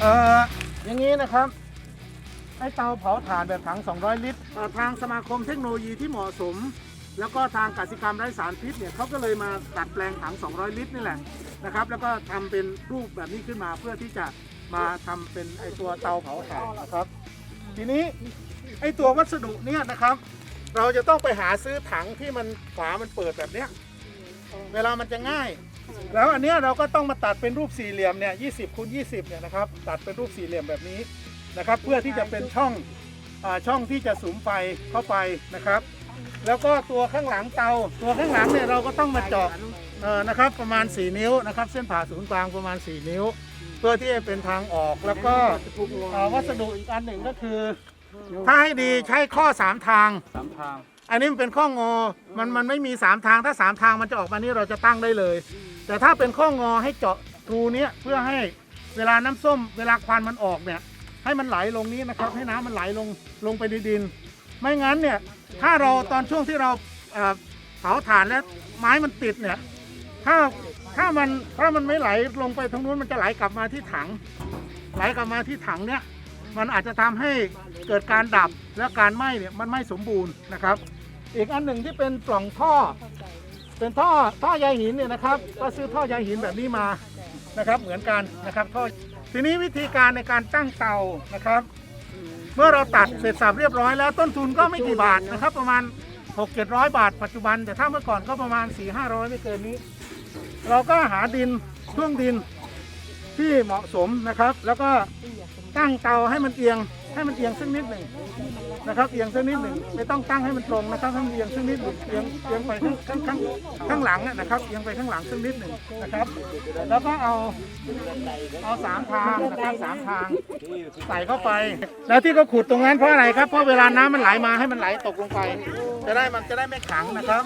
เอ่ออย่างนี้นะครับ ไอเตาเผาถ่านแบบถัง 200 ลิตรเอ่อทางสมาคมเทคโนโลยีที่เหมาะสม แล้วก็ทางกสิกรรมไร้สารพิษเนี่ยเขาก็เลยมาดัดแปลงถัง 200 ลิตรนี่แหละนะครับ แล้วก็ทำเป็นรูปแบบนี้ขึ้นมาเพื่อที่จะมาทำเป็นไอตัวเตาเผาถ่านนะครับ ทีนี้ไอตัววัสดุเนี่ยนะครับ เราจะต้องไปหาซื้อถังที่มันฝามันเปิดแบบเนี้ยเวลามันจะง่าย แล้วอันเนี้ยเราก็ต้องมาตัดเป็นรูปสี่เหลี่ยมเนี่ย20คูณ20เนี่ยนะครับตัดเป็นรูปสี่เหลี่ยมแบบนี้นะครับ เพื่อที่จะเป็นช่องอาช่องที่จะสุมไฟเข้าไปนะครับ แล้วก็ตัวข้างหลังเตา ตัวข้างหลังเนี่ยเราก็ต้องมาเจาะเอ่อนะครับประมาณ 4 นิ้วนะครับ เส้นผ่าศูนย์กลางประมาณ 4 นิ้ว เพื่อที่จะเป็นทางออกแล้วก็เอ่อวัสดุอีกอันหนึ่งก็คือ ถ้าให้ดีใช้ข้อ 3 ทาง สามทาง อันนี้มันเป็นข้องอ มันมันไม่มี3ทาง ถ้า3ทางมันจะออกมานี่เราจะตั้งได้เลย แต่ถ้าเป็นข้องอให้เจาะรูเนี้ยเพื่อให้เวลาน้ำส้ม เวลาควันมันออกเนี่ย ให้มันไหลลงนี้นะครับ ให้น้ำมันไหลลงลงไปในดิน ไม่งั้นเนี่ยถ้าเราตอนช่วงที่เราเผาถ่านแล้วไม้มันติดเนี่ย ถ้าถ้ามันถ้ามันไม่ไหลลงไปทางนู้นมันจะไหลกลับมาที่ถัง ไหลกลับมาที่ถังเนี่ยมันอาจจะทำให้เกิดการดับและการไหม้เนี่ยมันไม่สมบูรณ์นะครับ อีกอันหนึ่งที่เป็นปล่องท่อ เป็นท่อท่อใยหินเนี่ยนะครับ ก็ซื้อท่อใยหินแบบนี้มานะครับเหมือนกันนะครับท่อทีนี้วิธีการในการตั้งเตานะครับ เมื่อเราตัดเสร็จสับเรียบร้อยแล้วต้นทุนก็ไม่กี่บาทนะครับ ประมาณ 6 7 0 0 บาท ปัจจุบัน แต่ถ้าเมื่อก่อนก็ประมาณ 4 5 0 0 ไม่เกินนี้ เราก็หาดินช่วงดินที่เหมาะสมนะครับ แล้วก็ตั้งเตาให้มันเอียง ให้มันเอียงสักนิดหนึ่งนะครับ เอียงสักนิดหนึ่งไม่ต้องตั้งให้มันตรงนะครับให้มันเอียงสักนิดหนึ่งเอียงเอียงไปข้างข้างข้างข้างหลังนะครับเอียงไปข้างหลังสักนิดหนึ่งนะครับ แล้วก็เอาเอาสามทางนะครับสามทางใส่เข้าไป แล้วที่เขาขุดตรงนั้นเพราะอะไรครับเพราะเวลาน้ำมันไหลมาให้มันไหลตกลงไป จะได้มันจะได้ไม่ขังนะครับ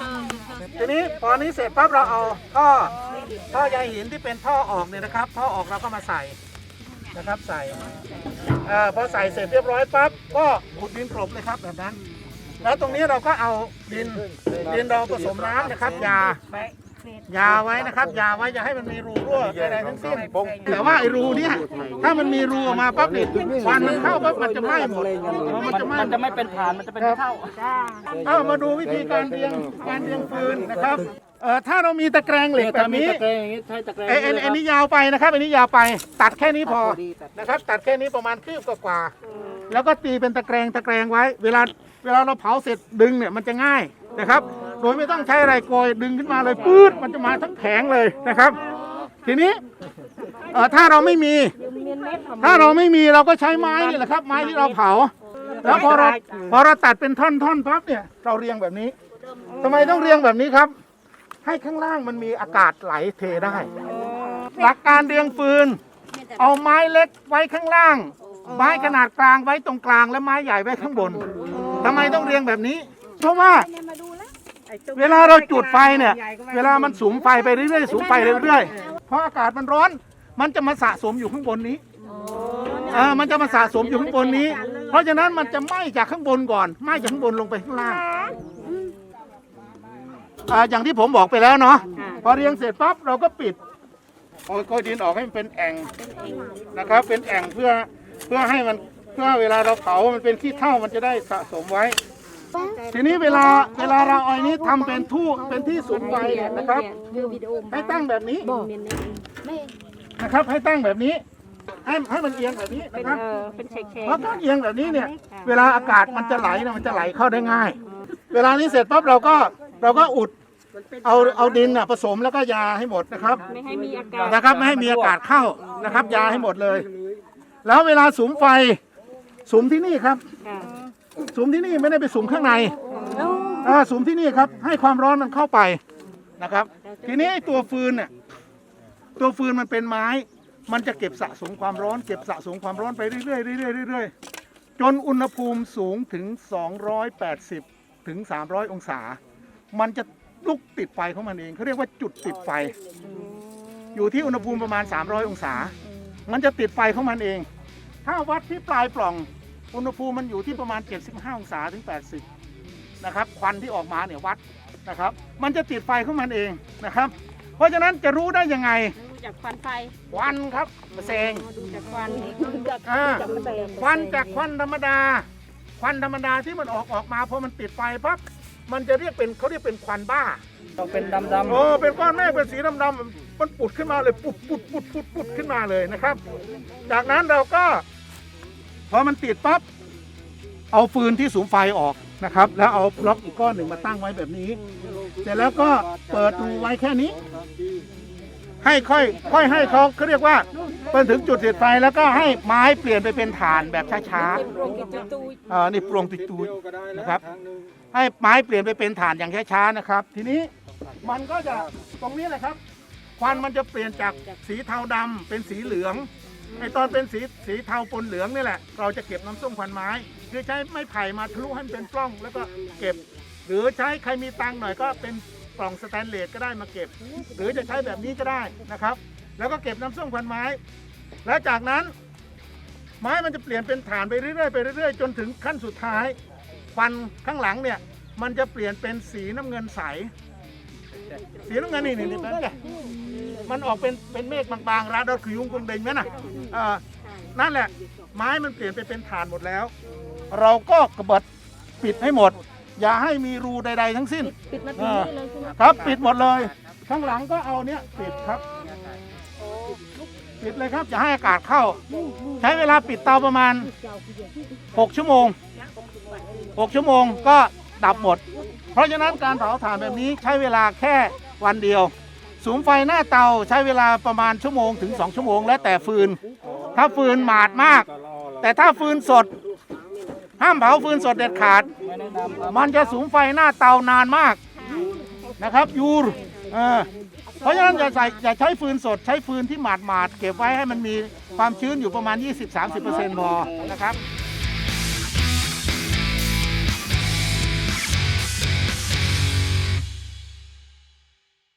ทีนี้พอนี้เสร็จปั๊บเราเอาท่อท่อใยหินที่เป็นท่อออกเนี่ยนะครับ ท่อออกเราก็มาใส่ นะครับใส่อาพอใส่เสร็จเรียบร้อยปั๊บก็ขุดดินกลบเลยครับแบบนั้น แล้วตรงนี้เราก็เอาดินดินเราผสมน้ำนะครับยายาไว้นะครับ ยาไว้อย่าให้มันมีรูรั่วใดๆทั้งสิ้นแต่ว่าไอ้รูเนี่ยถ้ามันมีรูออกมาปั๊บเนี่ยควันมันเข้าปั๊บมันจะไหม้หมดมันจะไหม้มันจะไม่เป็นฐานมันจะเป็นเท่าเอามาดูวิธีการเรียงการเรียงฟืนนะครับ เอ่อถ้าเรามีตะแกรงเหล็กแบบนี้ตะแกรงอย่างนี้ใช้ตะแกรงไอ้ไอ้ไอ้นี่ยาวไปนะครับไอ้นี่ยาวไป ตัดแค่นี้พอนะครับ ตัดแค่นี้ประมาณคืบกว่าๆแล้วก็ตีเป็นตะแกรงตะแกรงไว้ เวลาเวลาเราเผาเสร็จดึงเนี่ยมันจะง่ายนะครับ โดยไม่ต้องใช้อะไรโกยดึงขึ้นมาเลยปื๊ดมันจะมาทั้งแผงเลยนะครับ ทีนี้เอ่อถ้าเราไม่มี ถ้าเราไม่มีเราก็ใช้ไม้นี่แหละครับ ไม้ที่เราเผา แล้วพอเราพอเราตัดเป็นท่อนๆปั๊บเนี่ย เราเรียงแบบนี้ทำไมต้องเรียงแบบนี้ครับ ให้ข้างล่างมันมีอากาศไหลเทได้ หลักการเรียงฟืน เอาไม้เล็กไว้ข้างล่าง ไม้ขนาดกลางไว้ตรงกลางและไม้ใหญ่ไว้ข้างบนทำไมต้องเรียงแบบนี้ เพราะว่า เวลาเราจุดไฟเนี่ย เวลามันสูงไฟไปเรื่อยๆสูงไฟเรื่อยๆเพราะอากาศมันร้อน มันจะมาสะสมอยู่ข้างบนนี้เออมันจะมาสะสมอยู่ข้างบนนี้ เพราะฉะนั้นมันจะไหม้จากข้างบนก่อนไหม้จากข้างบนลงไปข้างล่าง อ่าอย่างที่ผมบอกไปแล้วเนาะพอเรียงเสร็จปั๊บเราก็ปิดโอ้ยโกยดินออกให้มันเป็นแอ่งนะครับ เป็นแอ่งเพื่อเพื่อให้มันเพื่อเวลาเราเผามันเป็นขี้เถ้ามันจะได้สะสมไว้ ทีนี้เวลาเวลาเราเอาอันนี้ทำเป็นทู่เป็นที่สุมไฟเนี่ยนะครับ ให้ตั้งแบบนี้นะครับ ให้ตั้งแบบนี้ ให้ให้มันเอียงแบบนี้นะครับ เป็นเชคเชเพราะการเอียงแบบนี้เนี่ย เวลาอากาศมันจะไหลเนี่ยมันจะไหลเข้าได้ง่าย เวลานี้เสร็จปั๊บเราก็เราก็อุด เอาเอาดินน่ะผสมแล้วก็ยาให้หมดนะครับ ไม่ให้มีอากาศนะครับไม่ให้มีอากาศเข้านะครับ ยาให้หมดเลย แล้วเวลาสุมไฟสุมที่นี่ครับค่ะสุมที่นี่ไม่ได้ไปสุมข้างในอ่าสุมที่นี่ครับ ให้ความร้อนมันเข้าไปนะครับ ทีนี้ไอ้ตัวฟืนเนี่ยตัวฟืนมันเป็นไม้ มันจะเก็บสะสมความร้อน เก็บสะสมความร้อนไปเรื่อยๆเรื่อยๆเรื่อยๆจนอุณหภูมิสูงถึง 280 ถึง 300 องศา มันจะ ลุกติดไฟของมันเองเขาเรียกว่าจุดติดไฟ อยู่ที่อุณหภูมิประมาณ 300 องศา มันจะติดไฟของมันเอง ถ้าวัดที่ปลายปล่อง อุณหภูมิมันอยู่ที่ประมาณ 75 องศาถึง 80 นะครับ ควันที่ออกมาเนี่ยวัดนะครับ มันจะติดไฟของมันเองนะครับ เพราะฉะนั้นจะรู้ได้ยังไงจากควันไฟควันครับแสงดูจากควันอ่าควันจากควันธรรมดา ควันธรรมดาที่มันออกออกมาพอมันติดไฟปั๊บ มันจะเรียกเป็นเขาเรียกเป็นควันบ้าต้องเป็นดำดำโอ้เป็นก้อนเมฆเป็นสีดำๆมันปุดขึ้นมาเลยปุดปุดปุดปุดปุดขึ้นมาเลยนะครับ จากนั้นเราก็พอมันติดปั๊บเอาฟืนที่สูงไฟออกนะครับ แล้วเอาบล็อกอีกก้อนหนึ่งมาตั้งไว้แบบนี้ เสร็จแล้วก็เปิดรูไว้แค่นี้ ให้ค่อยค่อยให้เขาเขาเรียกว่าเป็นถึงจุดติดไฟแล้วก็ให้ไม้เปลี่ยนไปเป็นถ่านแบบช้าโรงกิจตุยๆอ่านี่ปรวงติดตูดนะครับ ให้ไม้เปลี่ยนไปเป็นถ่านอย่างช้าๆนะครับ ทีนี้มันก็จะตรงนี้แหละครับ ควันมันจะเปลี่ยนจากสีเทาดำเป็นสีเหลืองไอตอนเป็นสีสีเทาปนเหลืองนี่แหละ เราจะเก็บน้ำส้มควันไม้ คือใช้ไม้ไผ่มาทะลุให้มันเป็นปล้องแล้วก็เก็บ หรือใช้ใครมีตังค์หน่อยก็เป็น กล่องสแตนเลสก็ได้มาเก็บ หรือจะใช้แบบนี้ก็ได้นะครับ แล้วก็เก็บน้ำส้มควันไม้ แล้วจากนั้นไม้มันจะเปลี่ยนเป็นฐานไปเรื่อยๆไปเรื่อยๆ จนถึงขั้นสุดท้ายควันข้างหลังเนี่ยมันจะเปลี่ยนเป็นสีน้ำเงินใส สีน้ำเงินนี่นี่นี่เป็นไงมันออกเป็นเป็นเมฆบางๆราดอคือยุงกงเดงนั่นน่ะเออนั่นแหละ ไม้มันเปลี่ยนไปเป็นฐานหมดแล้ว เราก็กระเบิดปิดให้หมด อย่าให้มีรูใด ๆ ทั้งสิ้น ปิดมาถึงนี่เลยใช่ไหมครับปิดหมดเลย ข้างหลังก็เอาเนี้ยปิดครับ ปิดเลยครับจะให้อากาศเข้า ใช้เวลาปิดเตาประมาณ 6 ชั่วโมง 6 ชั่วโมงก็ดับหมด เพราะฉะนั้นการเผาถ่านแบบนี้ใช้เวลาแค่วันเดียวสูงไฟหน้าเตาใช้เวลาประมาณชั่วโมงถึง 2 ชั่วโมง แล้วแต่ฟืน ถ้าฟืนหมาดมาก แต่ถ้าฟืนสด ห้ามเผาฟืนสดเด็ดขาดไมันจะสูงไฟหน้าเตานานมากนะครับยูรเพราะฉะนั้นอย่าใส่อย่าใช้ฟืนสดใช้ฟืนที่หมาดหมาดเก็บไว้ให้มันมีความชื้นอยู่ประมาณ 20-30%พอนะครับ